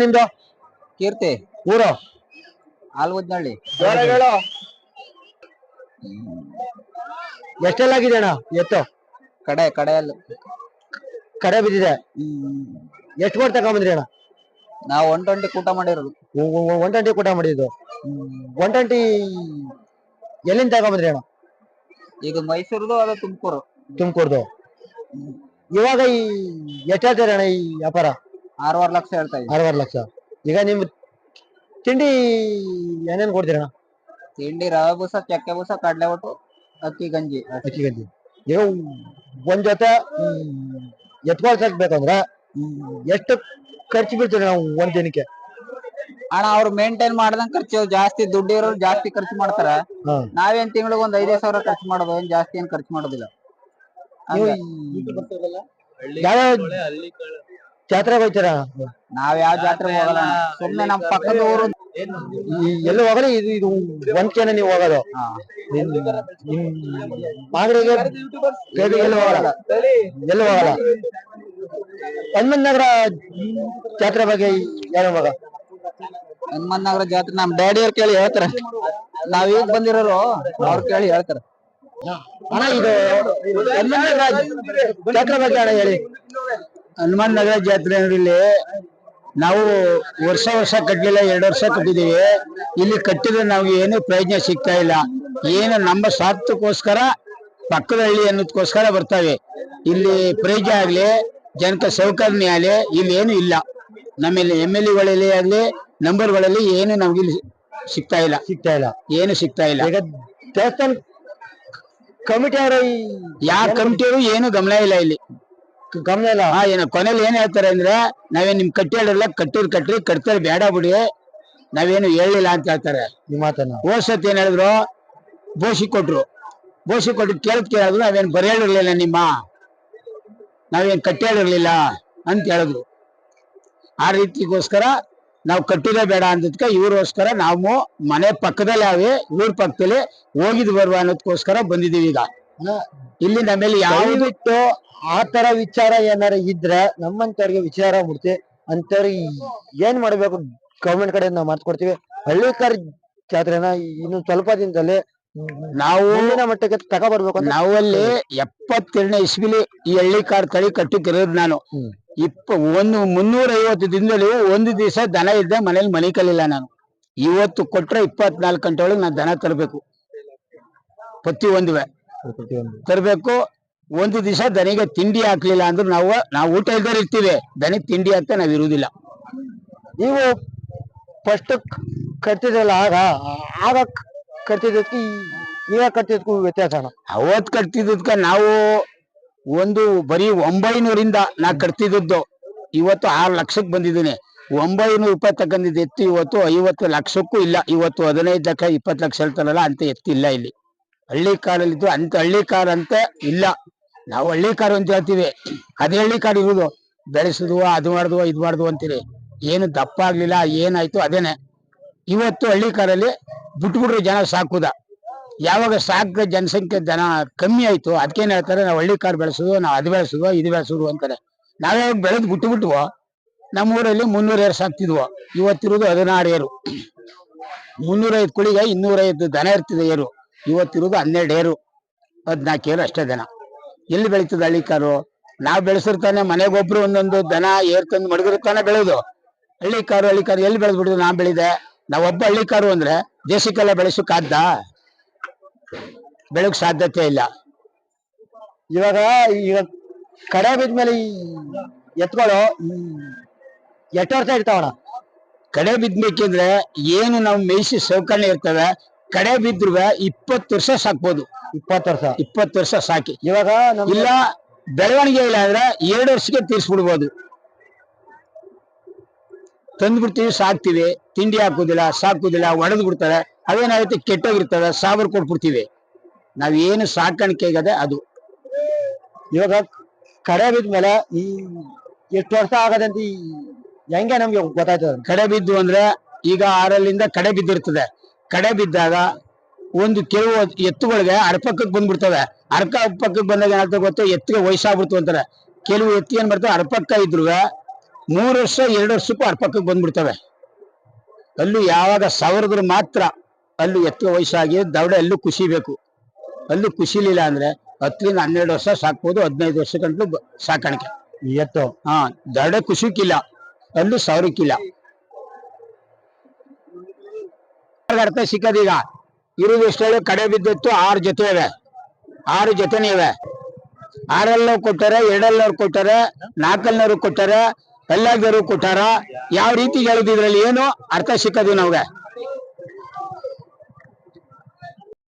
ನಿಮ್ದು? ಕೀರ್ತಿ. ಊರು? ಆಲ್ಗುದ್ನಳ್ಳಿ ಎಷ್ಟೆಲ್ಲ ಆಗಿದೆ ಅಣ್ಣ ಎತ್ತು? ಕಡೆ ಕಡೆಯಲ್ಲಿ. ಕಡೆ ಬಿದ್ದಿದೆ. ಎಷ್ಟು ಕೊಟ್ಟು ತಗೊಂಬಂದ್ರಿ ಅಣ್ಣ? ನಾವು ಒನ್ ಟ್ವೆಂಟಿ ಕೂಟ ಮಾಡಿರೋದು. ಒನ್ ಟ್ವೆಂಟಿ ಕೂಟ ಮಾಡಿದ್ದು. ಒನ್ ಟ್ವೆಂಟಿ ಎಲ್ಲಿಂದ ತಗೊಂಬಂದ್ರಿ ಅಣ್ಣ? ಈಗ ಮೈಸೂರದು ಅದು ತುಮಕೂರು. ತುಮಕೂರ್ದು. ಇವಾಗ ಈ ಎಷ್ಟು ಹೇಳ್ತೀರ ಅಣ್ಣ ಈ ವ್ಯಾಪಾರ? ಆರೂವರೆ ಲಕ್ಷ ಹೇಳ್ತಾ ಇದ್ದೀವಿ ಆರೂವರೆ ಲಕ್ಷ. ಈಗ ನಿಮ್ ತಿಂಡಿ ಏನೇನ್ ಕೊಡ್ತೀರಣ್ಣ ತಿಂಡಿ ರವೆ ಬೂಸ ಚಕ್ಕೆ ಬೂಸ ಕಡಲೆ ಒಟ್ಟು ಅಕ್ಕಿ ಗಂಜಿ. ಅಷ್ಟೇ. ಅಕ್ಕಿ ಗಂಜಿ. ಈಗ ಒಂದ್ ಜೊತೆ ಎತ್ಕೊಳ್ಸಕ್ ಬೇಕಂದ್ರೆ ಎಷ್ಟು ಖರ್ಚು ಬೀಳ್ತದೆ ನಾವು ಒಂದ್ ದಿನಕ್ಕೆ? ಅಣ್ಣ ಅವ್ರು ಮೇಂಟೈನ್ ಮಾಡ್ದಂಗ್ ಖರ್ಚು ಜಾಸ್ತಿ ದುಡ್ಡು ಇರೋರು ಜಾಸ್ತಿ ಖರ್ಚು ಮಾಡ್ತಾರ. ಹಾ. ನಾವೇನ್ ತಿಂಗಳಿಗೆ ಒಂದ್ ಐದೇ ಸಾವಿರ ಖರ್ಚು ಮಾಡೋದು ಏನ್ ಜಾಸ್ತಿ ಏನ್ ಖರ್ಚು ಮಾಡೋದಿಲ್ಲ. ಹಂಗೆ. ಯಾವ ಜಾತ್ರೆ ಹೋಗ್ತೀರಾ ನಾವ್ ಯಾವ ಜಾತ್ರೆ ಹೋಗಲ್ಲ. ಅಣ್ಣ. ಸುಮ್ನೆ ನಮ್ ಪಕ್ಕದ ಊರು ಎಲ್ಲಿ ಹೋಗಲಿ ಇದು ಇದು ಒಂದ್ಕೇನೆ ನೀವು ಹೋಗೋದು. ಮಾಗಡಿಗೆ ಎಲ್ಲಿ ಹೋಗಲ್ಲ. ಎಲ್ಲ ಹೋಗಲ್ಲ. ಹನುಮಂತ ನಗರ ಜಾತ್ರೆ ಬಗ್ಗೆ ಏನೋ ಮಗ? ಹನುಮಂತ ನಗರ ಜಾತ್ರೆ ನಮ್ ಡ್ಯಾಡಿ ಅವ್ರು ಕೇಳಿ ಹೇಳ್ತಾರ. ನಾವ್ ಈಗ ಬಂದಿರೋರು ಅವ್ರು ಕೇಳಿ ಹೇಳ್ತಾರ. ಅಣ್ಣ ಇದು ಹನುಮಂತ ನಗರ ಜಾತ್ರೆ ಬಗ್ಗೆ ಅಣ್ಣ ಹೇಳಿ. ಹನುಮಾನ್ ನಗರ ಜಾತ್ರೆ ಅಂದ್ರೆ ಇಲ್ಲಿ ನಾವು ವರ್ಷ ವರ್ಷ ಕಟ್ಟಲಿಲ್ಲ ಎರಡು ವರ್ಷ ಕಟ್ಟಿದೀವಿ ಇಲ್ಲಿ ಕಟ್ಟಿದ್ರೆ ನಾವು ಏನು ಪ್ರಯೋಜನ ಸಿಗ್ತಾ ಇಲ್ಲ. ಏನು ನಮ್ಮ ಸ್ವಾರ್ಥಕ್ಕೋಸ್ಕರ ಪಕ್ಕದ ಹಳ್ಳಿ ಅನ್ನೋದಕ್ಕೋಸ್ಕರ ಬರ್ತವೆ. ಇಲ್ಲಿ ಪ್ರಯೋಜನ ಆಗ್ಲಿ ಜನಕ್ಕೆ ಸೌಕರ್ಯ ಆಗ್ಲಿ ಇಲ್ಲಿ ಏನು ಇಲ್ಲ. ನಮ್ಮಲ್ಲಿ ಎಂ ಎಲ್ ಎಗಳಲ್ಲಿ ಆಗ್ಲಿ ನಂಬರ್ಗಳಲ್ಲಿ ಏನು ನಮ್ಗೆ ಇಲ್ಲಿ ಸಿಗ್ತಾ ಇಲ್ಲ. ಸಿಗ್ತಾ ಇಲ್ಲ. ಏನು ಸಿಗ್ತಾ ಇಲ್ಲ. ಈಗ ದೇವಸ್ಥಾನ ಕಮಿಟಿ ಅವರು ಯಾವ ಕಮಿಟಿಯವರು ಏನು ಗಮನ ಇಲ್ಲ ಇಲ್ಲಿ. ಗಮನ ಇಲ್ಲ. ಹಾ ಏನ ಕೊನೆಯಲ್ಲಿ ಏನ್ ಹೇಳ್ತಾರೆ ಅಂದ್ರೆ ನಾವೇನ್ ನಿಮ್ ಕಟ್ಟಿ ಹೇಳಿರಲ್ಲ ಕಟ್ಟಿರ್ ಕಟ್ರಿ ಕಟ್ತಾರೆ ಬೇಡ ಬಿಡಿ ನಾವೇನು ಹೇಳಿಲ್ಲ ಅಂತ ಹೇಳ್ತಾರೆ. ನಿಮ್ಮ ಮಾತನ್ನ. ಹೋದ್ ಸತಿ ಏನ್ ಹೇಳಿದ್ರು? ಬೋಸಿ ಕೊಟ್ರು. ಬೋಸಿ ಕೊಟ್ಟು ಕೇಳದ್ ಕೇಳಿದ್ರು ನಾವೇನ್ ಬರೆಯಲಿರ್ಲಿಲ್ಲ ನಿಮ್ಮ. ನಾವೇನ್ ಕಟ್ಟಿ ಹೇಳಿರ್ಲಿಲ್ಲ ಅಂತ ಹೇಳಿದ್ರು. ಆ ರೀತಿಗೋಸ್ಕರ ನಾವು ಕಟ್ಟಿದೇ ಬೇಡ ಅಂದದ್ಕ ಇವ್ರಿಗೋಸ್ಕರ ನಾವು ಮನೆ ಪಕ್ಕದಲ್ಲೇ ಅವೆ ಊರ್ ಪಕ್ಕದಲ್ಲಿ ಹೋಗಿದ್ ಬರುವ ಅನ್ನೋದಕ್ಕೋಸ್ಕರ ಬಂದಿದೀವಿ ಈಗ. ಇಲ್ಲಿ ನಮ್ಮಲ್ಲಿ ಯಾವ ಬಿಟ್ಟು ಆ ತರ ವಿಚಾರ ಏನಾರ ಇದ್ರೆ ನಮ್ಮಂತವ್ರಿಗೆ ವಿಚಾರ ಮುಡ್ತಿ ಅಂತವ್ರಿಗೆ ಏನ್ ಮಾಡ್ಬೇಕು ಗವರ್ಮೆಂಟ್ ಕಡೆ ನಾವು ಮಾತ್ ಕೊಡ್ತೀವಿ ಹಳ್ಳಿಕರ್ ಜಾತ್ರೆನ ಇನ್ನು ಸ್ವಲ್ಪ ದಿನದಲ್ಲಿ ನಾವು ಮುಂದಿನ ಮಟ್ಟಕ್ಕೆ ತಗೊಬರ್ಬೇಕು ನಾವಲ್ಲಿ ಎಪ್ಪತ್ತೆರಡನೇ ಇಸ್ವಿಲಿ ಈ ಹಳ್ಳಿ ಕಾರ್ ತಳಿ ಕಟ್ಟಿದ್ರು ನಾನು. ಇಪ್ಪ ಒಂದು ಮುನ್ನೂರ ಐವತ್ತು ದಿನದಲ್ಲಿ ಒಂದು ದಿವಸ ದನ ಇದ್ದ ಮನೇಲಿ ಮನೆ ಕಲಿಲ್ಲ ನಾನು. ಇವತ್ತು ಕೊಟ್ರೆ ಇಪ್ಪತ್ನಾಲ್ಕು ಗಂಟೆ ಒಳಗೆ ನಾನು ದನ ತರಬೇಕು. ಪ್ರತಿ ಒಂದುವೆ ತರಬೇಕು. ಒಂದು ದಿವಸ ದನಿಗೆ ತಿಂಡಿ ಹಾಕ್ಲಿಲ್ಲ ಅಂದ್ರೆ ನಾವು ನಾವು ಊಟ ಇಲ್ದವ್ರು ಇರ್ತೀವಿ. ದನಿಗೆ ತಿಂಡಿ ಹಾಕ್ತಾ ನಾವು ಇರುವುದಿಲ್ಲ. ನೀವು ಫಸ್ಟ್ ಕಟ್ತಿದ್ರಲ್ಲ ಆಗ ಆಗ ಕಟ್ತಿದ್ದಕ್ಕೆ ಈಗ ಕಟ್ತಿದ್ದಕ್ಕೂ ವ್ಯತ್ಯಾಸ ಅವತ್ತು ಅವತ್ ಕಟ್ತಿದ್ದಕ್ಕ ನಾವು ಒಂದು ಬರೀ ಒಂಬೈನೂರಿಂದ ನಾ ಕಟ್ತಿದ್ದದ್ದು. ಇವತ್ತು ಆರು ಲಕ್ಷಕ್ಕೆ ಬಂದಿದ್ದೀನಿ. ಒಂಬೈನೂರು ರೂಪಾಯಿ ತಗೊಂಡಿದ್ದು ಎತ್ತು ಇವತ್ತು ಐವತ್ತು ಲಕ್ಷಕ್ಕೂ ಇಲ್ಲ. ಇವತ್ತು ಹದಿನೈದು ಲಕ್ಷ, ಇಪ್ಪತ್ತು ಲಕ್ಷ ಹೇಳ್ತಾರಲ್ಲ, ಅಂತ ಎತ್ತಿಲ್ಲ ಇಲ್ಲಿ. ಹಳ್ಳಿ ಕಾರಲ್ಲಿದ್ದು ಅಂತ ಹಳ್ಳಿ ಕಾರ್ ಅಂತ ಇಲ್ಲ. ನಾವು ಹಳ್ಳಿ ಕಾರ್ ಅಂತ ಹೇಳ್ತೀವಿ. ಅದೇ ಹಳ್ಳಿ ಕಾರ್ ಇರುವುದು. ಬೆಳೆಸುದು ಅದು ಮಾಡುದು ಇದು ಮಾಡುದು ಅಂತೀರಿ. ಏನು ದಪ್ಪ ಆಗ್ಲಿಲ್ಲ ಏನಾಯ್ತು ಅದೇನೆ. ಇವತ್ತು ಹಳ್ಳಿ ಕಾರಲ್ಲಿ ಬಿಟ್ಬಿಟ್ರು ಜನ ಸಾಕುದ. ಯಾವಾಗ ಸಾಕ ಜನಸಂಖ್ಯೆ ಜನ ಕಮ್ಮಿ ಆಯ್ತು ಅದಕ್ಕೇನು ಹೇಳ್ತಾರೆ, ನಾವು ಹಳ್ಳಿ ಕಾರ್ ಬೆಳೆಸೋದು, ನಾವು ಅದು ಬೆಳೆಸೋದು, ಇದು ಬೆಳೆಸುದು ಅಂತಾರೆ. ನಾವ್ಯಾವಾಗ ಬೆಳೆದು ಬಿಟ್ಟು ಬಿಟ್ವೋ ನಮ್ಮೂರಲ್ಲಿ ಮುನ್ನೂರ ಏರು ಸಾಕ್ತಿದ್ವು ಇವತ್ತಿರೋದು ಹದಿನಾರು ಏರು. ಮುನ್ನೂರೈದು ಕುಳಿಗೆ ಇನ್ನೂರೈದು ದನ ಇರ್ತಿದೆ ಏರು. ಇವತ್ತಿರೋದು ಹನ್ನೆರಡು ಏರು ಹದಿನಾಲ್ಕು ಏರು ಅಷ್ಟೇ ದನ. ಎಲ್ಲಿ ಬೆಳೀತದೆ ಹಳ್ಳಿ ಕಾರು? ನಾವು ಬೆಳೆಸಿರ್ತಾನೆ ಮನೆಗೊಬ್ರು ಒಂದೊಂದು ದನ, ಏರ್ ತಂದು ಮಡಗಿರ್ತಾನೆ ಬೆಳೆಯೋದು. ಹಳ್ಳಿ ಕಾರು ಹಳ್ಳಿ ಕಾರು ಎಲ್ಲಿ ಬೆಳೆದ್ಬಿಡುದು ನಾ ಬೆಳೆದೆ ನಾವೊಬ್ಬ ಹಳ್ಳಿ ಕಾರು ಅಂದ್ರೆ ದೇಶಕ್ಕೆಲ್ಲ ಬೆಳೆಸೋಕಾದ್ದ ಬೆಳಕ್ ಸಾಧ್ಯತೆ ಇಲ್ಲ. ಇವಾಗ ಈಗ ಕಡೆ ಬಿದ್ಮೇಲೆ ಈ ಎತ್ಗಳು ಎಟ್ಟ ವರ್ಷ ಇರ್ತಾವಣ ಕಡೆ ಬಿದ್ಬೇಕಿದ್ರೆ ಏನು ನಾವು ಮೇಯಿಸಿ ಸೌಕರ್ಯ ಇರ್ತವೆ ಕಡೆ ಬಿದ್ರು ಇಪ್ಪತ್ತು ವರ್ಷ ಸಾಕ್ಬೋದು. ಇಪ್ಪತ್ತು ವರ್ಷ. ಇಪ್ಪತ್ತು ವರ್ಷ ಸಾಕಿ. ಇವಾಗ ಇಲ್ಲ ಬೆಳವಣಿಗೆ ಇಲ್ಲ ಅಂದ್ರೆ ಎರಡು ವರ್ಷಕ್ಕೆ ತೀರ್ಸ್ಬಿಡ್ಬೋದು. ತಂದ್ಬಿಡ್ತೀವಿ ಸಾಕ್ತಿವಿ. ತಿಂಡಿ ಹಾಕುದಿಲ್ಲ ಸಾಕುದಿಲ್ಲ ಒಡೆದು ಬಿಡ್ತಾರೆ. ಅದೇನಾಗುತ್ತೆ ಕೆಟ್ಟೋಗಿರ್ತವೆ ಸಾವಿರ ಕೊಟ್ಬಿಡ್ತೀವಿ. ನಾವ್ ಏನು ಸಾಕಾಣಿಕೆ ಆಗದೆ ಅದು. ಇವಾಗ ಕಡೆ ಬಿದ್ಮೇಲೆ ಈ ಎಷ್ಟು ವರ್ಷ ಆಗದಂತ ಈ ಹೆಂಗೆ ನಮ್ಗೆ ಗೊತ್ತಾಯ್ತದ? ಕಡೆ ಬಿದ್ದು ಅಂದ್ರೆ ಈಗ ಆರಲ್ಲಿಂದ ಕಡೆ ಬಿದ್ದಿರ್ತದೆ. ಕಡೆ ಬಿದ್ದಾಗ ಒಂದು ಕೆಲವು ಎತ್ತುಗಳಿಗೆ ಅರ್ಪಕ್ಕಕ್ಕೆ ಬಂದ್ಬಿಡ್ತವೆ ಅರ್ಕ ಪಕ್ಕಕ್ಕೆ ಬಂದಾಗ ಏನಾಗ್ತದೆ ಗೊತ್ತು? ಎತ್ತಿಗೆ ವಯಸ್ಸಾಗ್ಬಿಡ್ತು ಅಂತಾರೆ. ಕೆಲವು ಎತ್ತಿ ಏನ್ ಬರ್ತವೆ ಅರ್ಪಕ್ಕ ಇದ್ರು ಮೂರು ವರ್ಷ ಎರಡು ವರ್ಷಕ್ಕೂ ಅರ್ಪಕ್ಕಕ್ಕೆ ಬಂದ್ಬಿಡ್ತವೆ. ಅಲ್ಲೂ ಯಾವಾಗ ಸಾವಿರದ್ರು ಮಾತ್ರ ಅಲ್ಲೂ ಎತ್ತಿಗೆ ವಯಸ್ಸಾಗಿ ದವಡೆ ಅಲ್ಲೂ ಕುಸಿಬೇಕು. ಅಲ್ಲೂ ಕುಸಿಲಿಲ್ಲ ಅಂದ್ರೆ ಹತ್ತರಿಂದ ಹನ್ನೆರಡು ವರ್ಷ ಸಾಕ್ಬೋದು ಹದಿನೈದು ವರ್ಷಕ್ಕಂತೂ ಸಾಕಾಣಿಕೆ. ಎತ್ತು. ಹಾ ದವಡೆ ಖುಷಿಕ್ಕಿಲ್ಲ ಅಲ್ಲೂ ಸಾವಿರಕ್ಕಿಲ್ಲ. ಅರ್ಥ ಸಿಕ್ಕದೀಗ ಇರುವುದು ಎಷ್ಟು ಹೇಳಿ? ಕಡೆ ಬಿದ್ದಿತ್ತು ಆರು ಜೊತೆ ಇವೆ. ಆರು ಜೊತೆನೇ ಇವೆ ಆರಲ್ಲೂ ಕೊಟ್ಟಾರೆ, ಎರಡಲ್ಲವ್ರು ಕೊಟ್ಟಾರೆ, ನಾಲ್ಕಲ್ನವ್ರು ಕೊಟ್ಟಾರೆ, ಎಲ್ಲಾದ್ರು ಕೊಟ್ಟಾರ. ಯಾವ ರೀತಿ ಹೇಳಿದ್ರಲ್ಲಿ ಏನು ಅರ್ಥ ಸಿಕ್ಕದು ನಮ್ಗೆ?